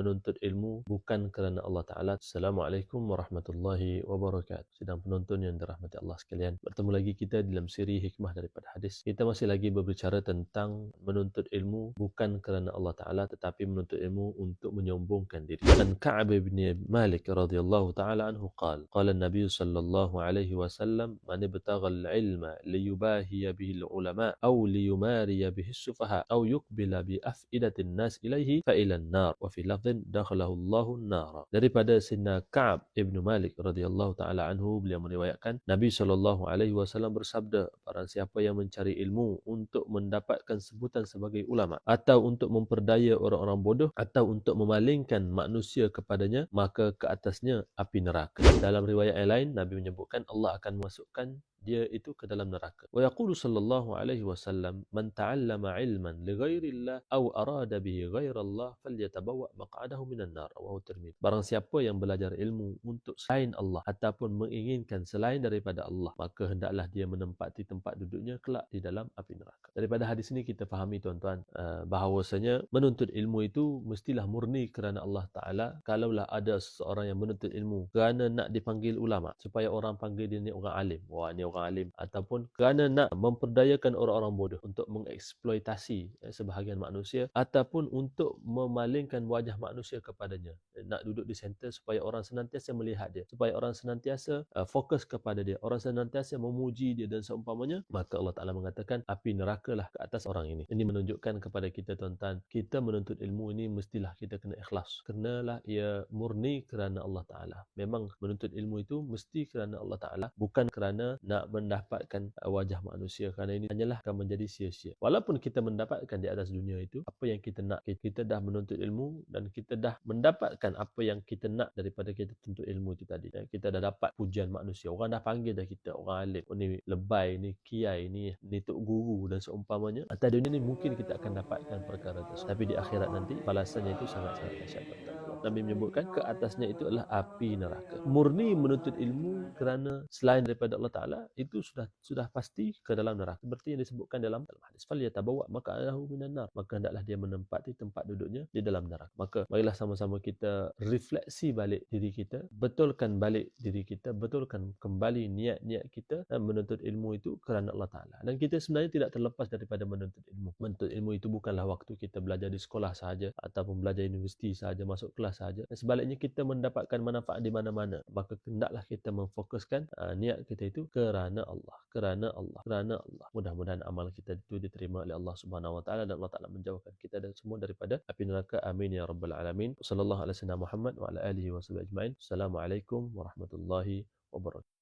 menuntut ilmu bukan kerana Allah Ta'ala. Assalamualaikum warahmatullahi wabarakatuh. Sedang penonton yang dirahmati Allah sekalian. Bertemu lagi kita dalam siri hikmah daripada hadis. Kita masih lagi berbicara tentang menuntut ilmu bukan kerana Allah Ta'ala tetapi menuntut ilmu untuk menyombongkan diri. Dan Ka'ab bin Malik radhiyallahu ta'ala anhu qal. Qala Nabi sallallahu alaihi wasallam man ibtagha al-ilma liyubahiya bihi al-ulama aw liyumariya bihi as-sufaha aw yuqbila bi af'idatin nas ilaihi fa ila an-nar lafdhin dakhalahu Allahu an-nar daripada Sayyidina Ka'ab ibn Malik radhiyallahu taala anhu beliau meriwayatkan Nabi sallallahu alaihi wasallam bersabda barang siapa yang mencari ilmu untuk mendapatkan sebutan sebagai ulama atau untuk memperdaya orang-orang bodoh atau untuk memalingkan manusia kepadanya maka ke atasnya api neraka. Dalam riwayat yang lain Nabi menyebutkan Allah akan memasukkan dia itu ke dalam neraka. Wa yaqulu sallallahu alaihi wasallam man ta'allama ilman li ghairillah aw arada bihi ghairallah falyatabawwa maq'adahu minan nar. Wa Tirmidzi. Barang siapa yang belajar ilmu untuk selain Allah ataupun menginginkan selain daripada Allah, maka hendaklah dia menempati tempat duduknya kelak di dalam api neraka. Daripada hadis ini kita fahami tuan-tuan uh, bahawasanya menuntut ilmu itu mestilah murni kerana Allah Taala. Kalaulah ada seseorang yang menuntut ilmu kerana nak dipanggil ulama supaya orang panggil dia ni orang alim. Wah ni orang alim ataupun kerana nak memperdayakan orang-orang bodoh untuk mengeksploitasi eh, sebahagian manusia ataupun untuk memalingkan wajah manusia kepadanya. Eh, nak duduk di center supaya orang senantiasa melihat dia supaya orang senantiasa uh, fokus kepada dia orang senantiasa memuji dia dan seumpamanya maka Allah Taala mengatakan api neraka lah ke atas orang ini. Ini menunjukkan kepada kita tuan-tuan kita menuntut ilmu ini mestilah kita kena ikhlas. Kenalah ia murni kerana Allah Taala. Memang menuntut ilmu itu mesti kerana Allah Taala bukan kerana nak nak mendapatkan uh, wajah manusia kerana ini hanyalah akan menjadi sia-sia. Walaupun kita mendapatkan di atas dunia itu apa yang kita nak, kita dah menuntut ilmu dan kita dah mendapatkan apa yang kita nak daripada kita tuntut ilmu itu tadi. Ya, kita dah dapat pujian manusia. Orang dah panggil dah kita orang alim. Oh, ni lebay, ni kiai, ni ni tok guru dan seumpamanya. Atas dunia ni mungkin kita akan dapatkan perkara tersebut. Tapi di akhirat nanti balasannya itu sangat-sangat dahsyat. Nabi menyebutkan ke atasnya itu adalah api neraka. Murni menuntut ilmu kerana selain daripada Allah Taala itu sudah sudah pasti ke dalam neraka. Seperti yang disebutkan dalam hadis fal yatabawa maka adahu minan nar. Maka hendaklah dia menempati tempat duduknya di dalam neraka. Maka marilah sama-sama kita refleksi balik diri kita, betulkan balik diri kita, betulkan kembali niat-niat kita dan menuntut ilmu itu kerana Allah Taala. Dan kita sebenarnya tidak terlepas daripada menuntut ilmu. Menuntut ilmu itu bukanlah waktu kita belajar di sekolah sahaja ataupun belajar universiti sahaja masuk kelas sahaja. Dan sebaliknya kita mendapatkan manfaat di mana-mana. Maka hendaklah kita memfokuskan uh, niat kita itu kerana Allah, kerana Allah, kerana Allah. Mudah-mudahan amal kita itu diterima oleh Allah Subhanahu Wa Taala dan Allah Taala menjauhkan kita dan semua daripada api neraka. Amin ya rabbal alamin. Sallallahu alaihi wasallam Muhammad wa ala alihi wa Assalamualaikum warahmatullahi wabarakatuh.